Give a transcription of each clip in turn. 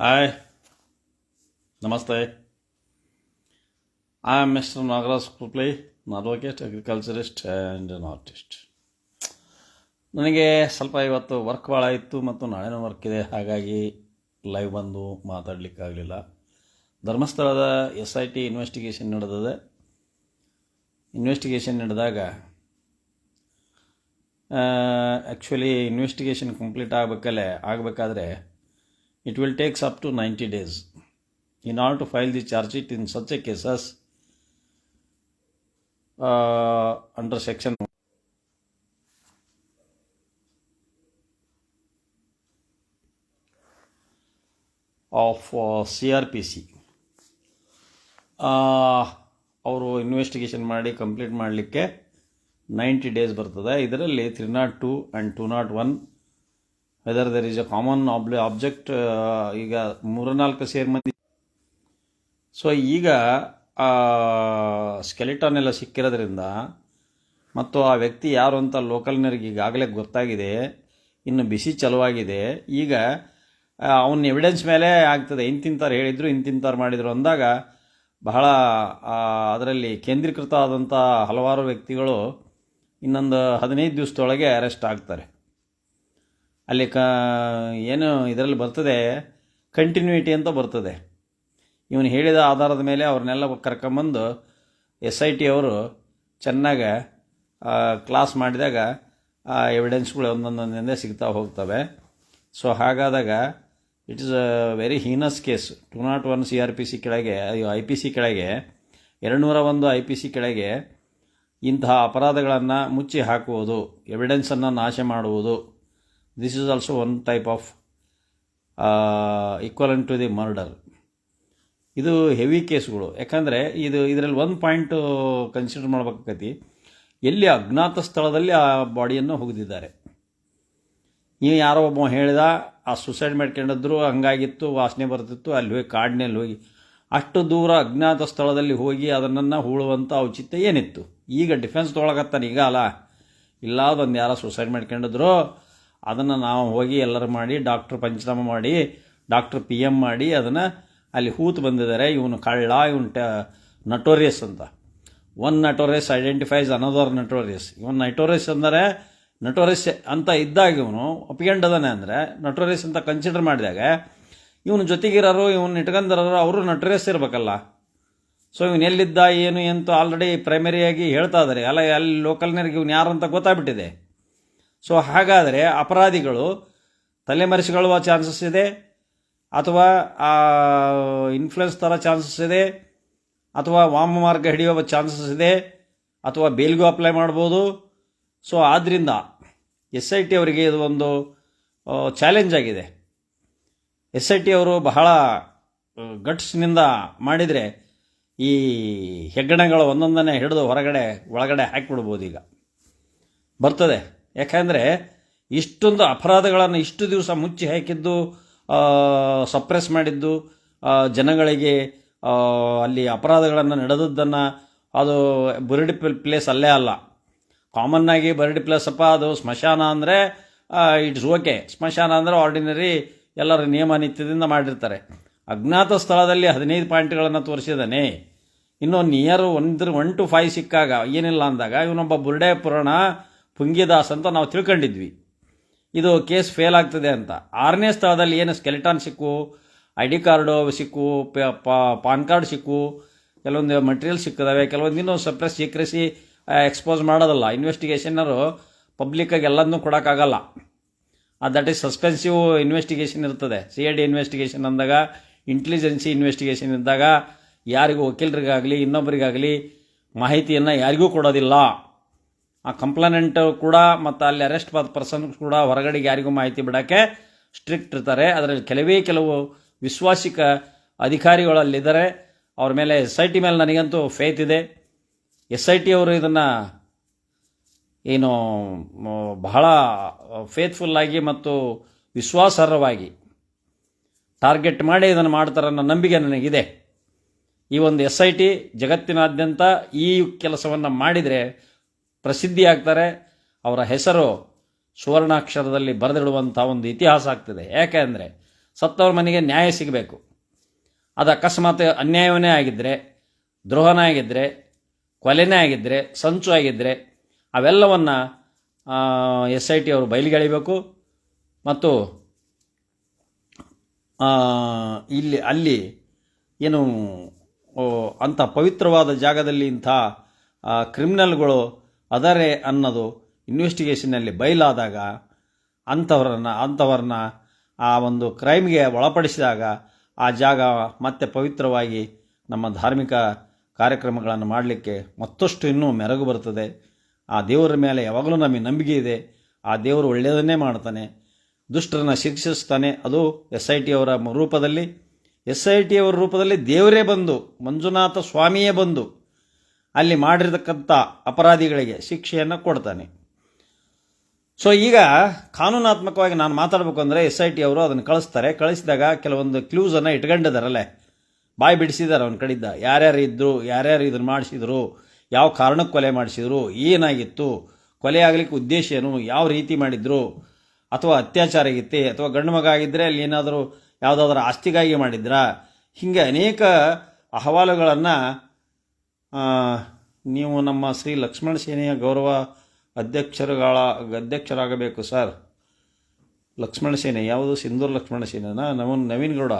Hi, Namaste. I am Mr. Nagaraj Kupley, an advocate, agriculturist and an. ನನಗೆ ಸ್ವಲ್ಪ ಇವತ್ತು work ಭಾಳ ಇತ್ತು ಮತ್ತು ನಾಳೆನೂ ವರ್ಕ್ ಇದೆ ಹಾಗಾಗಿ ಲೈವ್ ಬಂದು ಮಾತಾಡಲಿಕ್ಕಾಗಲಿಲ್ಲ ಧರ್ಮಸ್ಥಳದ ಎಸ್ ಐ ಟಿ ಇನ್ವೆಸ್ಟಿಗೇಷನ್ ನಡೆದಿದೆ ಇನ್ವೆಸ್ಟಿಗೇಷನ್ ನಡೆದಾಗ ಆ್ಯಕ್ಚುಲಿ ಇನ್ವೆಸ್ಟಿಗೇಷನ್ ಕಂಪ್ಲೀಟ್ ಆಗಬೇಕಲ್ಲೇ ಆಗಬೇಕಾದ್ರೆ it will takes up to 90 days in order to file the charge sheet in such a cases uh, under section of uh, CRPC uh, investigation investigation complete complete ಇದರಲ್ಲಿ three not two and two not one whether there is a common able object ಈಗ ಮೂರ್ನಾಲ್ಕು ಸೇರ್ ಮಂದಿ. So ಈಗ skeleton ಎಲ್ಲ ಸಿಕ್ಕಿರೋದ್ರಿಂದ ಮತ್ತು ಆ ವ್ಯಕ್ತಿ ಯಾರು ಅಂತ ಲೋಕಲ್ನರಿಗೆ ಈಗಾಗಲೇ ಗೊತ್ತಾಗಿದೆ, ಇನ್ನು ಬಿಸಿ ಚಲುವಾಗಿದೆ, ಈಗ ಅವನ ಎವಿಡೆನ್ಸ್ ಮೇಲೆ ಆಗ್ತದೆ. ಇಂತಿಂಥವ್ರು ಹೇಳಿದರು, ಇಂತಿಂಥವ್ರು ಮಾಡಿದರು ಅಂದಾಗ ಬಹಳ ಅದರಲ್ಲಿ ಕೇಂದ್ರೀಕೃತ ಆದಂಥ ಹಲವಾರು ವ್ಯಕ್ತಿಗಳು ಇನ್ನೊಂದು ಹದಿನೈದು ದಿವಸದೊಳಗೆ ಅರೆಸ್ಟ್ ಆಗ್ತಾರೆ. ಅಲ್ಲಿ ಕ, ಏನು ಇದರಲ್ಲಿ ಬರ್ತದೆ ಕಂಟಿನ್ಯೂಟಿ ಅಂತ ಬರ್ತದೆ. ಇವನು ಹೇಳಿದ ಆಧಾರದ ಮೇಲೆ ಅವ್ರನ್ನೆಲ್ಲ ಕರ್ಕೊಂಬಂದು ಎಸ್ ಐ ಟಿ ಅವರು ಚೆನ್ನಾಗಿ ಕ್ಲಾಸ್ ಮಾಡಿದಾಗ ಆ ಎವಿಡೆನ್ಸ್ಗಳು ಒಂದೊಂದೊಂದೇ ಸಿಗ್ತಾ ಹೋಗ್ತವೆ. So ಹಾಗಾದಾಗ it is a very heinous case two not one C R P C ಕೆಳಗೆ ಐ ಪಿ ಸಿ ಕೆಳಗೆ, ಎರಡುನೂರ ಒಂದು ಐ ಪಿ ಸಿ ಕೆಳಗೆ ಇಂತಹ ಅಪರಾಧಗಳನ್ನು ಮುಚ್ಚಿ ಹಾಕುವುದು ಎವಿಡೆನ್ಸನ್ನು ನಾಶ ಮಾಡುವುದು this is also one type of equivalent to the murder ಇದು ಹೆವಿ ಕೇಸ್ಗಳು ಯಾಕಂದರೆ ಇದು ಇದರಲ್ಲಿ ಒಂದು ಪಾಯಿಂಟು ಕನ್ಸಿಡರ್ ಮಾಡ್ಬೇಕಾಗತಿ. ಎಲ್ಲಿ ಅಜ್ಞಾತ ಸ್ಥಳದಲ್ಲಿ ಆ ಬಾಡಿಯನ್ನು ಹೋಗಿದ್ದಾರೆ ನೀವು ಯಾರೋ ಒಬ್ಬ ಹೇಳಿದ, ಆ ಸುಸೈಡ್ ಮಾಡ್ಕೊಂಡಿದ್ರು, ಹಂಗಾಗಿತ್ತು, ವಾಸನೆ ಬರ್ತಿತ್ತು ಅಲ್ಲಿ ಹೋಗಿ ಕಾಡಿನಲ್ಲಿ ಹೋಗಿ. ಅಷ್ಟು ದೂರ ಅಜ್ಞಾತ ಸ್ಥಳದಲ್ಲಿ ಹೋಗಿ ಅದನ್ನು ಹೂಳುವಂಥ ಔಚಿತ್ಯ ಏನಿತ್ತು? ಈಗ ಡಿಫೆನ್ಸ್ ತೊಗೊಳಕತ್ತಾನೆ, ಈಗ ಅಲ್ಲ. ಇಲ್ಲ ಅದೊಂದು ಯಾರೋ ಸುಸೈಡ್ ಮಾಡ್ಕೊಂಡಿದ್ರು ಅದನ್ನು ನಾವು ಹೋಗಿ ಎಲ್ಲರೂ ಮಾಡಿ, ಡಾಕ್ಟ್ರ್ ಪಂಚನಾಮ ಮಾಡಿ, ಡಾಕ್ಟ್ರ್ ಪಿ ಎಂ ಮಾಡಿ ಅದನ್ನು ಅಲ್ಲಿ ಹೂತು ಬಂದಿದ್ದಾರೆ. ಇವನು ಕಳ್ಳ, ಇವನು ಟ ನಟೋರಿಯಸ್ ಅಂತ. One notorious identifies another notorious ಇವನು ನಟೋರಿಯಸ್ ಅಂದರೆ ನಟೋರಿಯಸ್ ಅಂತ ಇದ್ದಾಗ ಇವನು ಒಪ್ಕೊಂಡದಾನೆ ಅಂದರೆ ನಟೋರಿಯಸ್ ಅಂತ ಕನ್ಸಿಡರ್ ಮಾಡಿದಾಗ ಇವನು ಜೊತೆಗಿರೋರು, ಇವನು ಇಟ್ಕೊಂಡಿರೋರು ಅವರು ನಟೋರಿಯಸ್ ಇರಬೇಕಲ್ಲ. ಸೊ ಇವನು ಎಲ್ಲಿದ್ದ, ಏನು, ಎಂತ ಆಲ್ರೆಡಿ ಪ್ರೈಮರಿಯಾಗಿ ಹೇಳ್ತಾ ಇದ್ದಾರೆ ಅಲ್ಲ, ಅಲ್ಲಿ ಲೋಕಲ್ನರಿಗೆ ಇವನು ಯಾರು ಅಂತ ಗೊತ್ತಾಗ್ಬಿಟ್ಟಿದೆ. ಸೊ ಹಾಗಾದರೆ ಅಪರಾಧಿಗಳು ತಲೆಮರೆಸಿಕೊಳ್ಳುವ ಚಾನ್ಸಸ್ ಇದೆ, ಅಥವಾ ಇನ್ಫ್ಲುಯೆನ್ಸ್ ಥರ ಚಾನ್ಸಸ್ ಇದೆ, ಅಥವಾ ವಾಮ ಮಾರ್ಗ ಹಿಡಿಯುವ ಚಾನ್ಸಸ್ ಇದೆ, ಅಥವಾ ಬೇಲ್ಗೂ ಅಪ್ಲೈ ಮಾಡ್ಬೋದು. ಸೊ ಆದ್ದರಿಂದ ಎಸ್ ಐ ಟಿ ಅವರಿಗೆ ಇದು ಒಂದು ಚಾಲೆಂಜ್ ಆಗಿದೆ. ಎಸ್ ಐ ಟಿ ಅವರು ಬಹಳ ಗಟ್ಸ್ನಿಂದ ಮಾಡಿದರೆ ಈ ಹೆಗ್ಗಣಗಳು ಒಂದೊಂದನ್ನೇ ಹಿಡಿದು ಹೊರಗಡೆ, ಒಳಗಡೆ ಹಾಕಿಬಿಡ್ಬೋದು ಈಗ. ಬರ್ತದೆ. ಯಾಕಂದರೆ ಇಷ್ಟೊಂದು ಅಪರಾಧಗಳನ್ನು ಇಷ್ಟು ದಿವಸ ಮುಚ್ಚಿ ಹಾಕಿದ್ದು ಸಪ್ರೆಸ್ ಮಾಡಿದ್ದು ಜನಗಳಿಗೆ ಅಲ್ಲಿ ಅಪರಾಧಗಳನ್ನು ನಡೆದದ್ದನ್ನು ಅದು ಬುರಡಿ ಪ್ಲೇಸ್ ಅಲ್ಲೇ ಅಲ್ಲ. ಕಾಮನ್ನಾಗಿ ಬರಡಿ ಪ್ಲೇಸ್ ಅಪ್ಪ, ಅದು ಸ್ಮಶಾನ ಅಂದರೆ ಇಟ್ಸ್ ಓಕೆ ಸ್ಮಶಾನ ಅಂದರೆ ಆರ್ಡಿನರಿ ಎಲ್ಲರ ನಿಯಮ ನಿತ್ಯದಿಂದ ಮಾಡಿರ್ತಾರೆ. ಅಜ್ಞಾತ ಸ್ಥಳದಲ್ಲಿ ಹದಿನೈದು ಪಾಯಿಂಟ್ಗಳನ್ನು ತೋರಿಸಿದ್ದಾನೆ. ಇನ್ನೊಂದು ನಿಯರ್ ಒಂದು ಒನ್ ಟು ಫೈವ್ ಸಿಕ್ಕಾಗ, ಏನಿಲ್ಲ ಅಂದಾಗ, ಇವನೊಬ್ಬ ಬುರ್ಡೆ ಪುರಾಣ ಪುಂಗಿದಾಸ್ ಅಂತ ನಾವು ತಿಳ್ಕೊಂಡಿದ್ವಿ. ಇದು ಕೇಸ್ ಫೇಲ್ ಆಗ್ತದೆ ಅಂತ. ಆರನೇ ಸ್ಥಳದಲ್ಲಿ ಏನು ಸ್ಕೆಲಿಟಾನ್ ಸಿಕ್ಕು, ಐ ಡಿ ಕಾರ್ಡು ಸಿಕ್ಕು ಪಾನ್ ಕಾರ್ಡ್ ಸಿಕ್ಕು, ಕೆಲವೊಂದು ಮಟೀರಿಯಲ್ ಸಿಕ್ಕಿದಾವೆ, ಕೆಲವೊಂದು ಇನ್ನೂ ಸಪ್ರೆಸ್ ಸೀಕ್ರೆಸಿ ಎಕ್ಸ್ಪೋಸ್ ಮಾಡೋದಲ್ಲ. ಇನ್ವೆಸ್ಟಿಗೇಷನರು ಪಬ್ಲಿಕ್ಕಾಗಿ ಎಲ್ಲದನ್ನೂ ಕೊಡೋಕ್ಕಾಗಲ್ಲ. ದಟ್ ಈಸ್ ಸಸ್ಪೆನ್ಸಿವ್ ಇನ್ವೆಸ್ಟಿಗೇಷನ್ ಇರ್ತದೆ. ಸಿ ಐ ಡಿ ಇನ್ವೆಸ್ಟಿಗೇಷನ್ ಅಂದಾಗ ಇಂಟೆಲಿಜೆನ್ಸಿ ಇನ್ವೆಸ್ಟಿಗೇಷನ್ ಇದ್ದಾಗ, ಯಾರಿಗೂ ವಕೀಲರಿಗಾಗಲಿ ಇನ್ನೊಬ್ಬರಿಗಾಗಲಿ ಮಾಹಿತಿಯನ್ನು ಯಾರಿಗೂ ಕೊಡೋದಿಲ್ಲ. ಆ ಕಂಪ್ಲೇನೆಂಟ್ ಕೂಡ ಮತ್ತು ಅಲ್ಲಿ ಅರೆಸ್ಟ್ ಪರ್ಸನ್ ಕೂಡ ಹೊರಗಡೆಗೆ ಯಾರಿಗೂ ಮಾಹಿತಿ ಬಿಡೋಕ್ಕೆ ಸ್ಟ್ರಿಕ್ಟ್ ಇರ್ತಾರೆ. ಅದರಲ್ಲಿ ಕೆಲವೇ ಕೆಲವು ವಿಶ್ವಾಸಿಕ ಅಧಿಕಾರಿಗಳಲ್ಲಿದ್ದಾರೆ. ಅವ್ರ ಮೇಲೆ ಎಸ್ ಐ ಟಿ ಮೇಲೆ ನನಗಂತೂ ಫೇತ್ ಇದೆ. ಎಸ್ ಐ ಟಿ ಅವರು ಇದನ್ನು ಏನು ಬಹಳ ಫೇತ್ಫುಲ್ಲಾಗಿ ಮತ್ತು ವಿಶ್ವಾಸಾರ್ಹವಾಗಿ ಟಾರ್ಗೆಟ್ ಮಾಡಿ ಇದನ್ನು ಮಾಡ್ತಾರೆ ಅನ್ನೋ ನಂಬಿಕೆ ನನಗಿದೆ. ಈ ಒಂದು ಎಸ್ ಐ ಟಿ ಜಗತ್ತಿನಾದ್ಯಂತ ಈ ಕೆಲಸವನ್ನು ಮಾಡಿದರೆ ಪ್ರಸಿದ್ಧಿ ಆಗ್ತಾರೆ ಅವರ ಹೆಸರು ಸುವರ್ಣಾಕ್ಷರದಲ್ಲಿ ಬರೆದಿಡುವಂಥ ಒಂದು ಇತಿಹಾಸ ಆಗ್ತದೆ. ಯಾಕೆ ಅಂದರೆ ಸತ್ತವ್ರ ಮನೆಗೆ ನ್ಯಾಯ ಸಿಗಬೇಕು. ಅದು ಅಕಸ್ಮಾತ್ ಅನ್ಯಾಯವೇ ಆಗಿದ್ದರೆ ದ್ರೋಹನೇ ಆಗಿದ್ದರೆ ಕೊಲೆನೇ ಆಗಿದ್ದರೆ ಸಂಚು ಆಗಿದ್ದರೆ ಅವೆಲ್ಲವನ್ನು ಎಸ್ ಐ ಟಿ ಅವರು ಬಯಲಿಗೆಳಿಬೇಕು ಮತ್ತು ಇಲ್ಲಿ, ಅಲ್ಲಿ ಏನು ಅಂಥ ಪವಿತ್ರವಾದ ಜಾಗದಲ್ಲಿ ಇಂಥ ಕ್ರಿಮಿನಲ್ಗಳು ಅದರೇ ಅನ್ನೋದು ಇನ್ವೆಸ್ಟಿಗೇಷನ್ನಲ್ಲಿ ಬಯಲಾದಾಗ ಅಂಥವ್ರನ್ನ ಅಂಥವ್ರನ್ನ ಆ ಒಂದು ಕ್ರೈಮ್ಗೆ ಒಳಪಡಿಸಿದಾಗ ಆ ಜಾಗ ಮತ್ತೆ ಪವಿತ್ರವಾಗಿ ನಮ್ಮ ಧಾರ್ಮಿಕ ಕಾರ್ಯಕ್ರಮಗಳನ್ನು ಮಾಡಲಿಕ್ಕೆ ಮತ್ತಷ್ಟು ಇನ್ನೂ ಮೆರಗು ಬರ್ತದೆ ಆ ದೇವರ ಮೇಲೆ ಯಾವಾಗಲೂ ನಮಗೆ ನಂಬಿಕೆ ಇದೆ. ಆ ದೇವರು ಒಳ್ಳೆಯದನ್ನೇ ಮಾಡ್ತಾನೆ ದುಷ್ಟರನ್ನು ಶಿಕ್ಷಿಸ್ತಾನೆ. ಅದು ಎಸ್ ಐ ಟಿ ಅವರ ರೂಪದಲ್ಲಿ. ಎಸ್ ಐ ಟಿ ಅವರ ರೂಪದಲ್ಲಿ ದೇವರೇ ಬಂದು, ಮಂಜುನಾಥ ಸ್ವಾಮಿಯೇ ಬಂದು ಅಲ್ಲಿ ಮಾಡಿರತಕ್ಕಂಥ ಅಪರಾಧಿಗಳಿಗೆ ಶಿಕ್ಷೆಯನ್ನು ಕೊಡ್ತಾನೆ. ಸೊ ಈಗ ಕಾನೂನಾತ್ಮಕವಾಗಿ ನಾನು ಮಾತಾಡಬೇಕು ಅಂದರೆ ಎಸ್ ಐ ಟಿ ಅವರು ಅದನ್ನು ಕಳಿಸ್ತಾರೆ. ಕಳಿಸಿದಾಗ ಕೆಲವೊಂದು ಕ್ಲೂಸನ್ನು ಇಟ್ಕೊಂಡಿದ್ದಾರಲ್ಲೇ. ಬಾಯಿ ಬಿಡಿಸಿದ್ದಾರೆ ಅವನ ಕಡೆಯಿಂದ. ಯಾರ್ಯಾರು ಇದ್ದರು ಯಾರ್ಯಾರು ಇದನ್ನು ಮಾಡಿಸಿದ್ರು, ಯಾವ ಕಾರಣಕ್ಕೆ ಕೊಲೆ ಮಾಡಿಸಿದ್ರು, ಏನಾಗಿತ್ತು, ಕೊಲೆ ಆಗಲಿಕ್ಕೆ ಉದ್ದೇಶ ಏನು, ಯಾವ ರೀತಿ ಮಾಡಿದ್ರು, ಅಥವಾ ಅತ್ಯಾಚಾರ ಆಗಿತ್ತೆ ಅಥವಾ ಗಂಡು ಮಗ ಆಗಿದ್ದರೆ ಅಲ್ಲಿ ಏನಾದರೂ ಯಾವುದಾದ್ರೂ ಆಸ್ತಿಗಾಗಿ ಮಾಡಿದ್ರಾ, ಹೀಗೆ ಅನೇಕ ಅಹವಾಲುಗಳನ್ನು ನೀವು ನಮ್ಮ ಶ್ರೀ ಲಕ್ಷ್ಮಣ ಸೇನೆಯ ಗೌರವ ಅಧ್ಯಕ್ಷರುಗಳ ಅಧ್ಯಕ್ಷರಾಗಬೇಕು ಸರ್. ಲಕ್ಷ್ಮಣ ಸೇನೆ, ಯಾವುದು? ಸಿಂಧೂರ್ ಲಕ್ಷ್ಮಣ ಸೇನೆನಾ? ನಮ್ಮ ನವೀನ್ ಗೌಡ?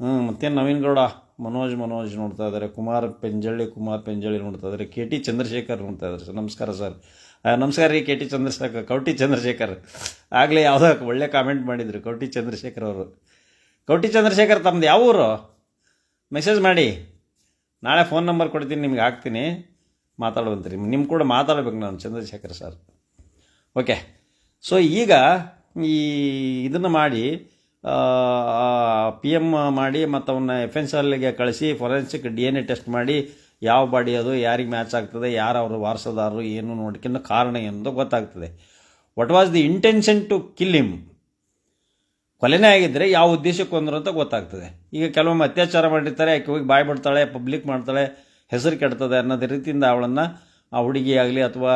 ಹ್ಞೂ ಮತ್ತೆ ನವೀನ್ ಗೌಡ? ಮನೋಜ್ ಮನೋಜ್ ನೋಡ್ತಾ ಇದ್ದಾರೆ ಕುಮಾರ್ ಪೆಂಜಳ್ಳಿ ಕುಮಾರ್ ಪೆಂಜಳ್ಳಿ ನೋಡ್ತಾ ಇದ್ದಾರೆ ಕೆ ಟಿ ಚಂದ್ರಶೇಖರ್ ನೋಡ್ತಾ ಇದ್ದಾರೆ ಸರ್. ನಮಸ್ಕಾರ ಸರ್. ನಮಸ್ಕಾರ ರೀ ಕೆ ಟಿ ಚಂದ್ರಶೇಖರ್, ಕೌಟಿ ಚಂದ್ರಶೇಖರ್. ಆಗಲೇ ಯಾವುದೋ ಒಳ್ಳೆ ಕಾಮೆಂಟ್ ಮಾಡಿದರು ಕೌಟಿ ಚಂದ್ರಶೇಖರ್ ಅವರು. ಕೌಟಿ ಚಂದ್ರಶೇಖರ್ ತಮ್ಮದು ಯಾವ ಊರು ಮೆಸೇಜ್ ಮಾಡಿ. ನಾಳೆ ಫೋನ್ ನಂಬರ್ ಕೊಡ್ತೀನಿ, ನಿಮ್ಗೆ ಹಾಕ್ತೀನಿ. ಮಾತಾಡುವಂತ್ರಿ. ನಿಮ್ಮ ಕೂಡ ಮಾತಾಡಬೇಕು ನಾನು, ಚಂದ್ರಶೇಖರ್ ಸರ್. ಓಕೆ. ಸೊ ಈಗ ಈ ಇದನ್ನು ಮಾಡಿ ಪಿ ಎಂ ಮಾಡಿ ಮತ್ತು ಅವನ್ನ ಎಫ್ ಎನ್ ಎಲ್ಗೆ ಕಳಿಸಿ forensic D N A test ಮಾಡಿ, ಯಾವ ಬಾಡಿ ಅದು, ಯಾರಿಗೆ ಮ್ಯಾಚ್ ಆಗ್ತದೆ, ಯಾರು ಅವರು ವಾರಸದಾರರು, ಏನು ನೋಡ್ಕೊಂಡು ಕಾರಣ ಎಂದು ಗೊತ್ತಾಗ್ತದೆ. What was the intention to kill him ಕೊಲೆನೇ ಆಗಿದ್ದರೆ ಯಾವ ಉದ್ದೇಶಕ್ಕೆ ಬಂದರು ಅಂತ ಗೊತ್ತಾಗ್ತದೆ. ಈಗ ಕೆಲವೊಮ್ಮೆ ಅತ್ಯಾಚಾರ ಮಾಡಿರ್ತಾರೆ ಆಕೆ ಹೋಗಿ ಬಾಯ್ ಬಿಡ್ತಾಳೆ ಪಬ್ಲಿಕ್ ಮಾಡ್ತಾಳೆ, ಹೆಸರು ಕೆಡ್ತದೆ ಅನ್ನೋದೇ ರೀತಿಯಿಂದ ಅವಳನ್ನು ಆ ಹುಡುಗಿ ಆಗಲಿ ಅಥವಾ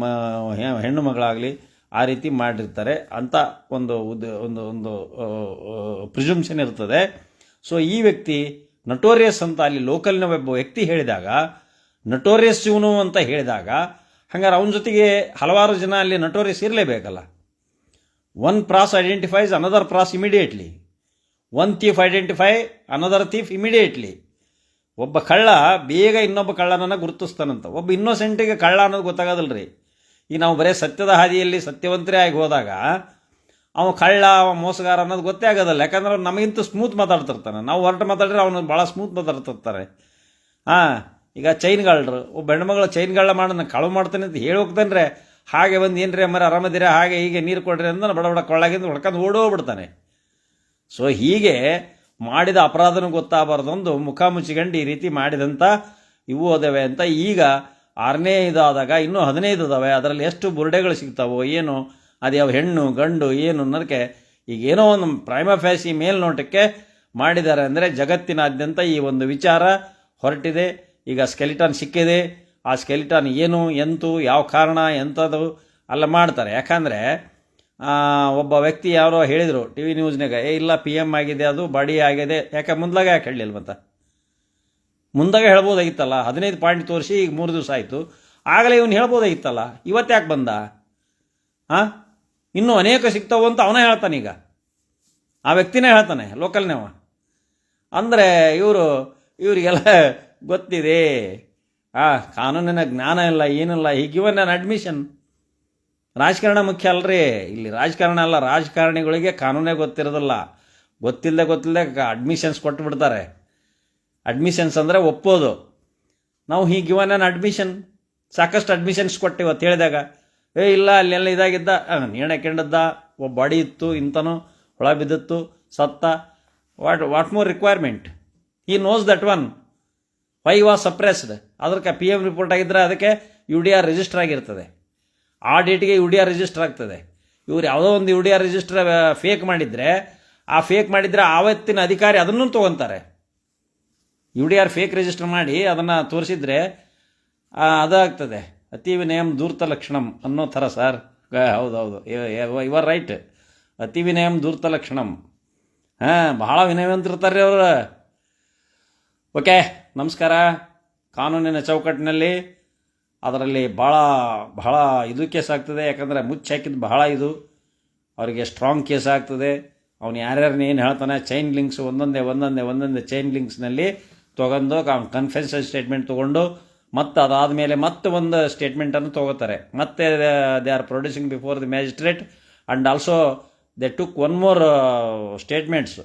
ಮ ಹೆಣ್ಣು ಮಗಳಾಗಲಿ ಆ ರೀತಿ ಮಾಡಿರ್ತಾರೆ ಅಂತ ಒಂದು ಉದ್, ಒಂದು ಒಂದು ಪ್ರಿಜುಮ್ಷನ್ ಇರ್ತದೆ. ಸೊ ಈ ವ್ಯಕ್ತಿ ನಟೋರಿಯಸ್ ಅಂತ ಅಲ್ಲಿ ಲೋಕಲ್ನ ಒಬ್ಬ ವ್ಯಕ್ತಿ ಹೇಳಿದಾಗ ನಟೋರಿಯಸ್ ಇವನು ಅಂತ ಹೇಳಿದಾಗ, ಹಂಗಾರೆ ಅವನ ಜೊತೆಗೆ ಹಲವಾರು ಜನ ಅಲ್ಲಿ notorious ಇರಲೇಬೇಕಲ್ಲ. One pros identifies another pros immediately one thief identify another thief immediately ಒಬ್ಬ ಕಳ್ಳ ಬೇಗ ಇನ್ನೊಬ್ಬ ಕಳ್ಳನನ್ನು ಗುರುತಿಸ್ತಾನಂತ. ಒಬ್ಬ ಇನ್ನೋಸೆಂಟಿಗೆ ಕಳ್ಳ ಅನ್ನೋದು ಗೊತ್ತಾಗೋದಿಲ್ಲ ರೀ ಈಗ ನಾವು ಬರೀ ಸತ್ಯದ ಹಾದಿಯಲ್ಲಿ ಸತ್ಯವಂತರೇ ಆಗಿ ಹೋದಾಗ, ಅವ ಕಳ್ಳ, ಅವ ಮೋಸಗಾರ ಅನ್ನೋದು ಗೊತ್ತೇ ಆಗೋದಿಲ್ಲ. ಯಾಕಂದ್ರೆ ನಮಗಿಂತ ಸ್ಮೂತ್ ಮಾತಾಡ್ತಿರ್ತಾನೆ. ನಾವು ಹೊರಟು ಮಾತಾಡಿದ್ರೆ ಅವನು ಭಾಳ ಸ್ಮೂತ್ ಮಾತಾಡ್ತಿರ್ತಾರೆ. ಹಾಂ ಈಗ ಚೈನ್ಗಳ್ರು ಒಬ್ಬ ಹೆಣ್ಮಗಳು ಚೈನ್ಗಳ ಮಾಡೋದನ್ನ ನಾನು ಮಾಡ್ತಾನೆ ಅಂತ ಹೇಳಿ ಹೋಗ್ತಾನೆ ಹಾಗೆ ಬಂದು, ಏನ್ರಿ ಮರ ಆರಾಮದಿರ? ಹಾಗೆ ಹೀಗೆ ನೀರು ಕೊಡ್ರಿ ಅಂತ ಬಡ ಬಡ ಕೊಳ್ಳಾಗಿಂದ ಹೊಡ್ಕೊಂಡು ಓಡೋಗ್ಬಿಡ್ತಾನೆ. ಸೊ ಹೀಗೆ ಮಾಡಿದ ಅಪರಾಧನೂ ಗೊತ್ತಾಗಬಾರ್ದು ಒಂದು ಮುಖ ಮುಚ್ಚಿಕೊಂಡು ಈ ರೀತಿ ಮಾಡಿದಂಥ ಇವು ಅದಾವೆ ಅಂತ ಈಗ ಆರನೇ ಇದಾದಾಗ, ಇನ್ನೂ ಹದಿನೈದು ಅದಾವೆ ಅದರಲ್ಲಿ ಎಷ್ಟು ಬುರುಡೆಗಳು ಸಿಗ್ತಾವೋ, ಏನು? ಅದು ಯಾವ ಹೆಣ್ಣು, ಗಂಡು, ಏನು ಅನ್ನೋದಕ್ಕೆ ಈಗ ಏನೋ ಒಂದು ಪ್ರೈಮ ಫ್ಯಾಸಿ ಮೇಲ್ನೋಟಕ್ಕೆ ಮಾಡಿದ್ದಾರೆ. ಅಂದರೆ ಜಗತ್ತಿನಾದ್ಯಂತ ಈ ಒಂದು ವಿಚಾರ ಹೊರಟಿದೆ. ಈಗ ಸ್ಕೆಲಿಟನ್ ಸಿಕ್ಕಿದೆ. ಆ ಸ್ಕೆಲಿಟನ್ ಏನು, ಎಂತು, ಯಾವ ಕಾರಣ ಎಂಥದ್ದು ಅಲ್ಲ ಮಾಡ್ತಾರೆ. ಯಾಕಂದರೆ ಒಬ್ಬ ವ್ಯಕ್ತಿ ಯಾರೋ ಹೇಳಿದರು ಟಿ ವಿ ನ್ಯೂಸ್ನಾಗ ಏ, ಇಲ್ಲ ಪಿ ಎಂ ಆಗಿದೆ, ಅದು ಬಾಡಿ ಆಗಿದೆ. ಯಾಕೆ ಮುಂದಾಗ ಯಾಕೆ ಹೇಳಲಿಲ್ಲ ಮತ್ತೆ ಮುಂದಾಗ ಹೇಳ್ಬೋದಾಗಿತ್ತಲ್ಲ, ಹದಿನೈದು ಪಾಯಿಂಟ್ ತೋರಿಸಿ ಈಗ ಮೂರು ದಿವಸ ಆಯಿತು. ಆಗಲೇ ಇವನು ಹೇಳ್ಬೋದಾಗಿತ್ತಲ್ಲ, ಇವತ್ತು ಯಾಕೆ ಬಂದ? ಹಾಂ ಇನ್ನೂ ಅನೇಕ ಸಿಗ್ತಾವು ಅಂತ ಅವನೇ ಹೇಳ್ತಾನೆ ಈಗ. ಆ ವ್ಯಕ್ತಿನೇ ಹೇಳ್ತಾನೆ ಲೋಕಲ್ನೇವ ಅಂದರೆ ಇವರು, ಇವರಿಗೆಲ್ಲ ಗೊತ್ತಿದೆ. ಆ, ಕಾನೂನಿನ ಜ್ಞಾನ ಇಲ್ಲ, ಏನಿಲ್ಲ, ಈಗ ಇವನ್ ನನ್ನ ಅಡ್ಮಿಷನ್ ರಾಜಕಾರಣ ಮುಖ್ಯ ಅಲ್ರಿ, ಇಲ್ಲಿ ರಾಜಕಾರಣ ಅಲ್ಲ, ರಾಜಕಾರಣಿಗಳಿಗೆ ಕಾನೂನೇ ಗೊತ್ತಿರೋದಿಲ್ಲ. ಗೊತ್ತಿಲ್ಲದೆ ಗೊತ್ತಿಲ್ಲದೆ ಅಡ್ಮಿಷನ್ಸ್ ಕೊಟ್ಟು ಬಿಡ್ತಾರೆ ಅಡ್ಮಿಷನ್ಸ್ ಅಂದರೆ ಒಪ್ಪೋದು. ನಾವು ಹೀಗೆ ಗಿವನ್ ಅನ್ ಅಡ್ಮಿಷನ್ ಸಾಕಷ್ಟು ಅಡ್ಮಿಷನ್ಸ್ ಕೊಟ್ಟು ಅಂತ ಹೇಳಿದಾಗ. ಏ, ಇಲ್ಲ, ಅಲ್ಲೆಲ್ಲ ಇದಾಗಿದ್ದ. ನೇಣೆ ಕೆಂಡದ್ದ, ಒಬ್ಬ ಬಾಡಿ ಇತ್ತು, ಇಂತನೋ ಹೊಳ ಬಿದ್ದಿತ್ತು ಸತ್ತ. ವಾಟ್ ವಾಟ್ ಮೋರ್ ರಿಕ್ವೈರ್ಮೆಂಟ್ ಈ knows that one why was suppressed. ಅದಕ್ಕೆ ಪಿ ಎಂ ರಿಪೋರ್ಟ್ ಆಗಿದ್ದರೆ ಅದಕ್ಕೆ ಯು ಡಿ ಆರ್ ರಿಜಿಸ್ಟರ್ ಆಗಿರ್ತದೆ. ಆ ಡೇಟಿಗೆ ಯು ಡಿ ಆರ್ ರಿಜಿಸ್ಟರ್ ಆಗ್ತದೆ. ಇವ್ರು ಯಾವುದೋ ಒಂದು U D R register fake ಮಾಡಿದರೆ, ಆ ಫೇಕ್ ಮಾಡಿದರೆ ಆವತ್ತಿನ ಅಧಿಕಾರಿ ಅದನ್ನು ತೊಗೊತಾರೆ. U D R fake register ಮಾಡಿ ಅದನ್ನು ತೋರಿಸಿದ್ರೆ ಅದಾಗ್ತದೆ. ಅತಿ ವಿನಯಂ ದೂರ್ತ ಲಕ್ಷಣಂ ಅನ್ನೋ ಥರ ಸರ್. ಹೌದು ಹೌದು. ಯು ಆರ್ ರೈಟ್ ಅತಿ ವಿನಯಂ ದೂರ್ತ ಲಕ್ಷಣಂ. ಹಾಂ ಭಾಳ ವಿನಯವಂತಿರ್ತಾರೆ ಅವರು. ಓಕೆ, ನಮಸ್ಕಾರ. ಕಾನೂನಿನ ಚೌಕಟ್ಟಿನಲ್ಲಿ ಅದರಲ್ಲಿ ಭಾಳ ಬಹಳ ಇದು ಕೇಸ್ ಆಗ್ತದೆ, ಯಾಕಂದರೆ ಮುಚ್ಚಿ ಹಾಕಿದ್ದು ಬಹಳ ಇದು. ಅವರಿಗೆ ಸ್ಟ್ರಾಂಗ್ ಕೇಸ್ ಆಗ್ತದೆ. ಅವನು ಯಾರ್ಯಾರನ್ನ ಏನು ಹೇಳ್ತಾನೆ ಚೈನ್ ಲಿಂಕ್ಸ್ ಒಂದೊಂದೇ ಒಂದೊಂದೇ ಒಂದೊಂದೇ ಚೈನ್ ಲಿಂಕ್ಸ್ನಲ್ಲಿ ತೊಗೊಂಡು ಕನ್ಫೆನ್ಷನ್ ಸ್ಟೇಟ್ಮೆಂಟ್ ತೊಗೊಂಡು ಮತ್ತು ಅದಾದಮೇಲೆ ಮತ್ತೆ ಒಂದು ಸ್ಟೇಟ್ಮೆಂಟನ್ನು ತೊಗೋತಾರೆ. ಮತ್ತೆ they are producing before the magistrate and also they took one more statements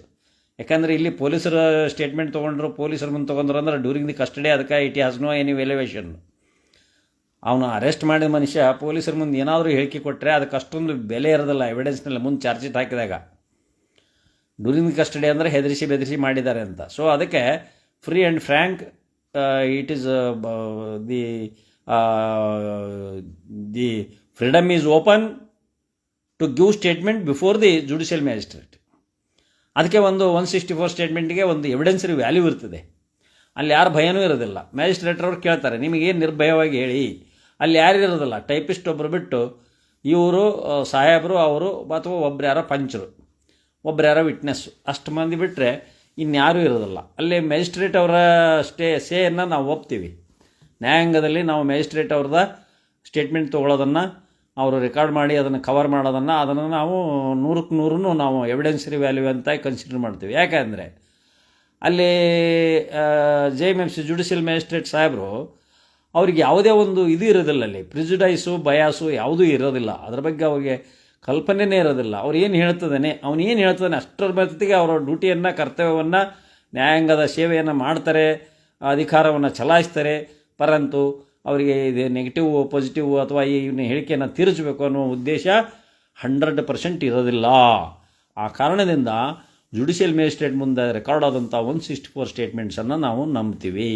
ಯಾಕಂದರೆ ಇಲ್ಲಿ ಪೊಲೀಸರ ಸ್ಟೇಟ್ಮೆಂಟ್ ತೊಗೊಂಡ್ರು, ಪೊಲೀಸರ ಮುಂದೆ ತೊಗೊಂಡ್ರು ಅಂದ್ರೆ ಡ್ಯೂರಿಂಗ್ ದಿ ಕಸ್ಟಡಿ ಅದಕ್ಕೆ it has no any valuation ಅವನು ಅರೆಸ್ಟ್ ಮಾಡಿದ ಮನುಷ್ಯ ಪೊಲೀಸರ ಮುಂದೆ ಏನಾದರೂ ಹೇಳಿಕೆ ಕೊಟ್ಟರೆ ಅದಕ್ಕೆ ಅಷ್ಟೊಂದು ಬೆಲೆ ಇರೋದಿಲ್ಲ ಎವಿಡೆನ್ಸ್ನಲ್ಲಿ ಮುಂದೆ ಚಾರ್ಜ್ ಶೀಟ್ ಹಾಕಿದಾಗ. ಡ್ಯೂರಿಂಗ್ ದಿ ಕಸ್ಟಡಿ ಅಂದರೆ ಹೆದರಿಸಿ ಬೆದರಿಸಿ ಮಾಡಿದ್ದಾರೆ ಅಂತ. ಸೊ ಅದಕ್ಕೆ free and frank it is the the freedom is open to give statement before the judicial magistrate ಅದಕ್ಕೆ ಒಂದು ಒನ್ ಸಿಕ್ಸ್ಟಿ ಫೋರ್ ಸ್ಟೇಟ್ಮೆಂಟ್ಗೆ ಒಂದು ಎವಿಡೆನ್ಸರಿ ವ್ಯಾಲ್ಯೂ ಇರ್ತದೆ. ಅಲ್ಲಿ ಯಾರು ಭಯನೂ ಇರೋದಿಲ್ಲ. ಮ್ಯಾಜಿಸ್ಟ್ರೇಟ್ ಅವರು ಕೇಳ್ತಾರೆ, ನಿಮಗೇನು ನಿರ್ಭಯವಾಗಿ ಹೇಳಿ. ಅಲ್ಲಿ ಯಾರು ಇರೋದಿಲ್ಲ. ಟೈಪಿಸ್ಟ್ ಒಬ್ಬರು ಬಿಟ್ಟು ಇವರು ಸಾಹೇಬರು, ಅವರು ಅಥವಾ ಒಬ್ರು ಯಾರೋ ಪಂಚರು, ಒಬ್ರು ಯಾರೋ ವಿಟ್ನೆಸ್ಸು ಅಷ್ಟು ಮಂದಿ ಬಿಟ್ಟರೆ ಇನ್ಯಾರೂ ಇರೋದಿಲ್ಲ. ಅಲ್ಲಿ ಮ್ಯಾಜಿಸ್ಟ್ರೇಟ್ ಅವರ ಸ್ಟೇ ಸೇಯನ್ನು ನಾವು ಒಪ್ತೀವಿ. ನ್ಯಾಯಾಂಗದಲ್ಲಿ ನಾವು ಮ್ಯಾಜಿಸ್ಟ್ರೇಟ್ ಅವ್ರದ ಸ್ಟೇಟ್ಮೆಂಟ್ ತೊಗೊಳೋದನ್ನು ಅವರು ರೆಕಾರ್ಡ್ ಮಾಡಿ ಅದನ್ನು ಕವರ್ ಮಾಡೋದನ್ನು ಅದನ್ನು ನಾವು ನೂರಕ್ಕೆ ನೂರು ನಾವು ಎವಿಡೆನ್ಸರಿ ವ್ಯಾಲ್ಯೂ ಅಂತ ಕನ್ಸಿಡರ್ ಮಾಡ್ತೀವಿ. ಯಾಕೆಂದರೆ ಅಲ್ಲಿ J M M C judicial magistrate ಸಾಹೇಬರು ಅವ್ರಿಗೆ ಯಾವುದೇ ಒಂದು ಇದು ಇರೋದಿಲ್ಲ ಅಲ್ಲಿ. ಪ್ರಿಜುಡೈಸು ಬಯಾಸು ಯಾವುದೂ ಇರೋದಿಲ್ಲ. ಅದ್ರ ಬಗ್ಗೆ ಅವ್ರಿಗೆ ಕಲ್ಪನೆನೇ ಇರೋದಿಲ್ಲ. ಅವ್ರು ಏನು ಹೇಳ್ತದಾನೆ, ಅವನು ಏನು ಅಷ್ಟರ ಮಟ್ಟಿಗೆ ಅವರ ಡ್ಯೂಟಿಯನ್ನು, ಕರ್ತವ್ಯವನ್ನು, ನ್ಯಾಯಾಂಗದ ಸೇವೆಯನ್ನು ಮಾಡ್ತಾರೆ, ಅಧಿಕಾರವನ್ನು ಚಲಾಯಿಸ್ತಾರೆ. ಪರಂತು ಅವರಿಗೆ ಇದು ನೆಗೆಟಿವ್ ಪಾಸಿಟಿವ್ ಅಥವಾ ಈ ಹೇಳಿಕೆಯನ್ನು ತೀರಿಸಬೇಕು ಅನ್ನೋ ಉದ್ದೇಶ ಹಂಡ್ರೆಡ್ ಪರ್ಸೆಂಟ್ ಇರೋದಿಲ್ಲ. ಆ ಕಾರಣದಿಂದ ಜುಡಿಷಿಯಲ್ ಮ್ಯಾಜಿಸ್ಟ್ರೇಟ್ ಮುಂದೆ ರೆಕಾರ್ಡ್ ಆದಂಥ ಒನ್ ಸಿಕ್ಸ್ಟಿ ಫೋರ್ ಸ್ಟೇಟ್ಮೆಂಟ್ಸನ್ನು ನಾವು ನಂಬ್ತೀವಿ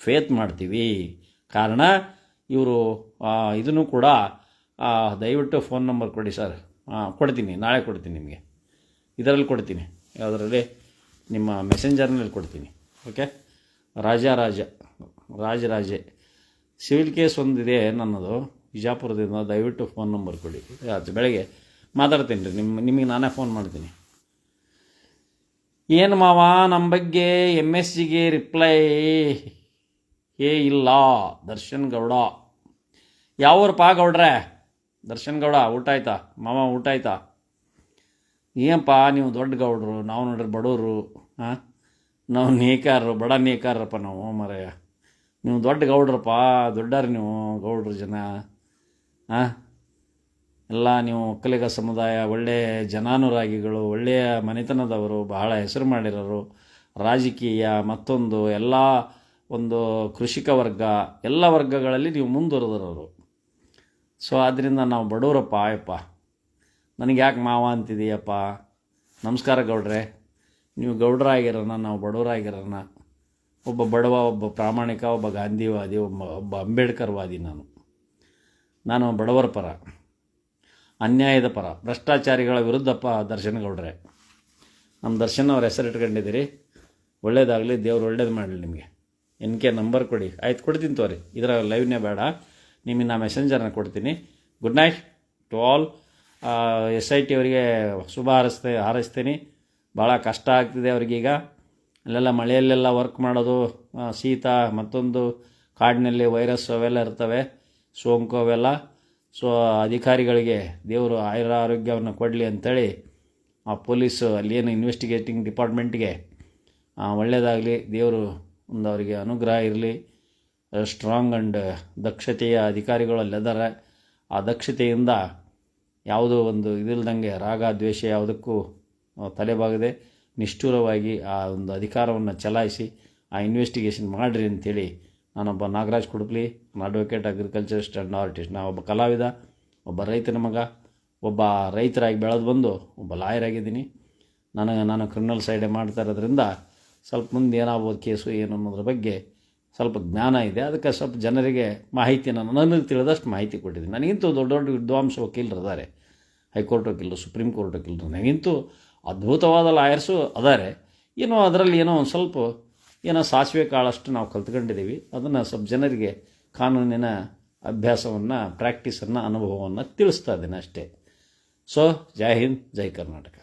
ಫೇತ್ ಮಾಡ್ತೀವಿ. ಕಾರಣ ಇವರು ಇದನ್ನು ಕೂಡ ದಯವಿಟ್ಟು ಫೋನ್ ನಂಬರ್ ಕೊಡಿ ಸರ್ ಕೊಡ್ತೀನಿ, ನಾಳೆ ಕೊಡ್ತೀನಿ ನಿಮಗೆ. ಇದರಲ್ಲಿ ಕೊಡ್ತೀನಿ, ಯಾವುದರಲ್ಲಿ? ನಿಮ್ಮ ಮೆಸೆಂಜರ್ನಲ್ಲಿ ಕೊಡ್ತೀನಿ ಓಕೆ ರಾಜ ರಾಜ ರಾಜರಾಜೆ ಸಿವಿಲ್ ಕೇಸ್ ಒಂದಿದೆ ನನ್ನದು, ಬಿಜಾಪುರದಿಂದ ದಯವಿಟ್ಟು ಫೋನ್ ನಂಬರ್ ಕೊಡಿ. ಅದು ಬೆಳಗ್ಗೆ ಮಾತಾಡ್ತೀನಿ ರೀ ನಿಮ್ಮ ನಿಮಗೆ ನಾನೇ ಫೋನ್ ಮಾಡ್ತೀನಿ. ಏನು ಮಾವ ನಮ್ಮ ಬಗ್ಗೆ ಎಂ ಎಸ್ ಜಿಗೆ ರಿಪ್ಲೈ ಏ ಇಲ್ಲ, ದರ್ಶನ್ ಗೌಡ. ಯಾವೂರಪ್ಪ ಗೌಡ್ರೆ? ದರ್ಶನ್ ಗೌಡ, ಊಟ ಆಯ್ತಾ? ಮಾವ, ಊಟ ಆಯ್ತಾ? ಏನಪ್ಪ ನೀವು ದೊಡ್ಡ ಗೌಡ್ರು, ನಾವು ನೋಡ್ರಿ ಬಡವರು ಹಾಂ ನಾವು ನೇಕಾರರು, ಬಡ ನೇಕಾರರಪ್ಪ ನಾವು ಮರೆಯ. ನೀವು ದೊಡ್ಡ ಗೌಡ್ರಪ್ಪ, ದೊಡ್ಡಾರ ನೀವು ಗೌಡ್ರ ಜನ. ಹಾಂ ಎಲ್ಲ ನೀವು ಒಕ್ಕಲಿಗ ಸಮುದಾಯ ಒಳ್ಳೆಯ ಜನಾನುರಾಗಿಗಳು, ಒಳ್ಳೆಯ ಮನೆತನದವರು, ಬಹಳ ಹೆಸರು ಮಾಡಿರೋರು, ರಾಜಕೀಯ, ಮತ್ತೊಂದು ಎಲ್ಲ ಒಂದು ಕೃಷಿಕ ವರ್ಗ, ಎಲ್ಲ ವರ್ಗಗಳಲ್ಲಿ ನೀವು ಮುಂದುವರೆದಿರೋರು. ಸೊ ಆದ್ದರಿಂದ ನಾವು ಬಡವರಪ್ಪ ಆಯಪ್ಪ ನನಗೆ ಯಾಕೆ ಮಾವ ಅಂತಿದೀಯಪ್ಪ, ನಮಸ್ಕಾರ ಗೌಡ್ರೆ, ನೀವು ಗೌಡ್ರಾಗಿರೋಣ ನಾವು ಬಡವರಾಗಿರೋಣ ಒಬ್ಬ ಬಡವ, ಒಬ್ಬ ಪ್ರಾಮಾಣಿಕ, ಒಬ್ಬ ಗಾಂಧಿವಾದಿ, ಒಬ್ಬ ಒಬ್ಬ ಅಂಬೇಡ್ಕರ್ವಾದಿ ನಾನು. ನಾನು ಬಡವರ ಪರ, ಅನ್ಯಾಯದ ಪರ, ಭ್ರಷ್ಟಾಚಾರಿಗಳ ವಿರುದ್ಧಪ್ಪ ಪ ಗೌಡ್ರೆ ನಮ್ಮ ದರ್ಶನ ಅವ್ರ ಹೆಸರು ಇಟ್ಕೊಂಡಿದ್ದೀರಿ ಒಳ್ಳೇದಾಗಲಿ, ದೇವ್ರು ಒಳ್ಳೇದು ಮಾಡಲಿ ನಿಮಗೆ. ಎನ್ ಕೆ ನಂಬರ್ ಕೊಡಿ. ಆಯ್ತು, ಕೊಡ್ತೀನಿ ತೋರಿ. ಇದರ ಲೈವ್ನೇ ಬೇಡ. ನಿಮಗೆ ನಾ ಮೆಸೆಂಜರ್ನ ಕೊಡ್ತೀನಿ. Good night to all. S I T ಅವರಿಗೆ ಶುಭ ಹಾರೈಸ್ತೆ, ಹಾರೈಸ್ತೀನಿ. ಭಾಳ ಕಷ್ಟ ಆಗ್ತಿದೆ ಅವ್ರಿಗೀಗ. ಅಲ್ಲೆಲ್ಲ ಮಳೆಯಲ್ಲೆಲ್ಲ ವರ್ಕ್ ಮಾಡೋದು ಶೀತ, ಮತ್ತೊಂದು ಕಾಡಿನಲ್ಲಿ ವೈರಸ್ ಅವೆಲ್ಲ ಇರ್ತವೆ, ಸೋಂಕು ಅವೆಲ್ಲ. ಸೊ ಅಧಿಕಾರಿಗಳಿಗೆ ದೇವರು ಆಯುರ ಆರೋಗ್ಯವನ್ನು ಕೊಡಲಿ ಅಂಥೇಳಿ ಆ ಪೊಲೀಸು ಅಲ್ಲೇನು ಇನ್ವೆಸ್ಟಿಗೇಟಿಂಗ್ ಡಿಪಾರ್ಟ್ಮೆಂಟ್ಗೆ ಒಳ್ಳೆಯದಾಗಲಿ ದೇವರು ಒಂದು ಅವರಿಗೆ ಅನುಗ್ರಹ ಇರಲಿ. ಸ್ಟ್ರಾಂಗ್ ಆ್ಯಂಡ್ ದಕ್ಷತೆಯ ಅಧಿಕಾರಿಗಳು ಅಲ್ಲಿದ್ದಾರೆ ಆ ದಕ್ಷತೆಯಿಂದ ಯಾವುದೋ ಒಂದು ಇದಿಲ್ದಂಗೆ ರಾಗ ದ್ವೇಷ ಯಾವುದಕ್ಕೂ ತಲೆಬಾಗದೆ ನಿಷ್ಠುರವಾಗಿ ಆ ಒಂದು ಅಧಿಕಾರವನ್ನು ಚಲಾಯಿಸಿ ಆ ಇನ್ವೆಸ್ಟಿಗೇಷನ್ ಮಾಡಿರಿ ಅಂತೇಳಿ ನಾನೊಬ್ಬ Nagaraj Kudupli advocate agriculturist and artist ನಾನು ಒಬ್ಬ ಕಲಾವಿದ, ಒಬ್ಬ ರೈತನ ಮಗ, ಒಬ್ಬ ರೈತರಾಗಿ ಬೆಳೆದು ಬಂದು ಒಬ್ಬ ಲಾಯರ್ ಆಗಿದ್ದೀನಿ. ನನಗೆ ನಾನು ಕ್ರಿಮಿನಲ್ ಸೈಡೆ ಮಾಡ್ತಾ ಇರೋದ್ರಿಂದ ಸ್ವಲ್ಪ ಮುಂದೆ ಏನಾಗ್ಬೋದು ಕೇಸು ಏನು ಅನ್ನೋದ್ರ ಬಗ್ಗೆ ಸ್ವಲ್ಪ ಜ್ಞಾನ ಇದೆ. ಅದಕ್ಕೆ ಸ್ವಲ್ಪ ಜನರಿಗೆ ಮಾಹಿತಿ ನಾನು ನನಗೆ ತಿಳಿದಷ್ಟು ಮಾಹಿತಿ ಕೊಟ್ಟಿದ್ದೀನಿ. ನನಗಿಂತೂ ದೊಡ್ಡ ದೊಡ್ಡ ವಿದ್ವಾಂಸ ವಕೀಲರು ಇದ್ದಾರೆ. ಹೈಕೋರ್ಟ್ ವಕೀಲರು, ಸುಪ್ರೀಂ ಕೋರ್ಟ್ ವಕೀಲರು. ನನಗಿಂತೂ ಅದ್ಭುತವಾದ ಲಾಯರ್ಸು ಅದಾರೆ. ಏನೋ ಅದರಲ್ಲಿ ಏನೋ ಒಂದು ಸ್ವಲ್ಪ ಏನೋ ಸಾಸಿವೆ ಕಾಳಷ್ಟು ನಾವು ಕಲ್ತ್ಕೊಂಡಿದ್ದೀವಿ ಅದನ್ನು ಸ್ವಲ್ಪ ಜನರಿಗೆ ಕಾನೂನಿನ ಅಭ್ಯಾಸವನ್ನು ಪ್ರಾಕ್ಟೀಸನ್ನು ಅನುಭವವನ್ನು ತಿಳಿಸ್ತಾ ಇದ್ದೇನೆ ಅಷ್ಟೇ. ಸೊ ಜೈ ಹಿಂದ್ ಜೈ ಕರ್ನಾಟಕ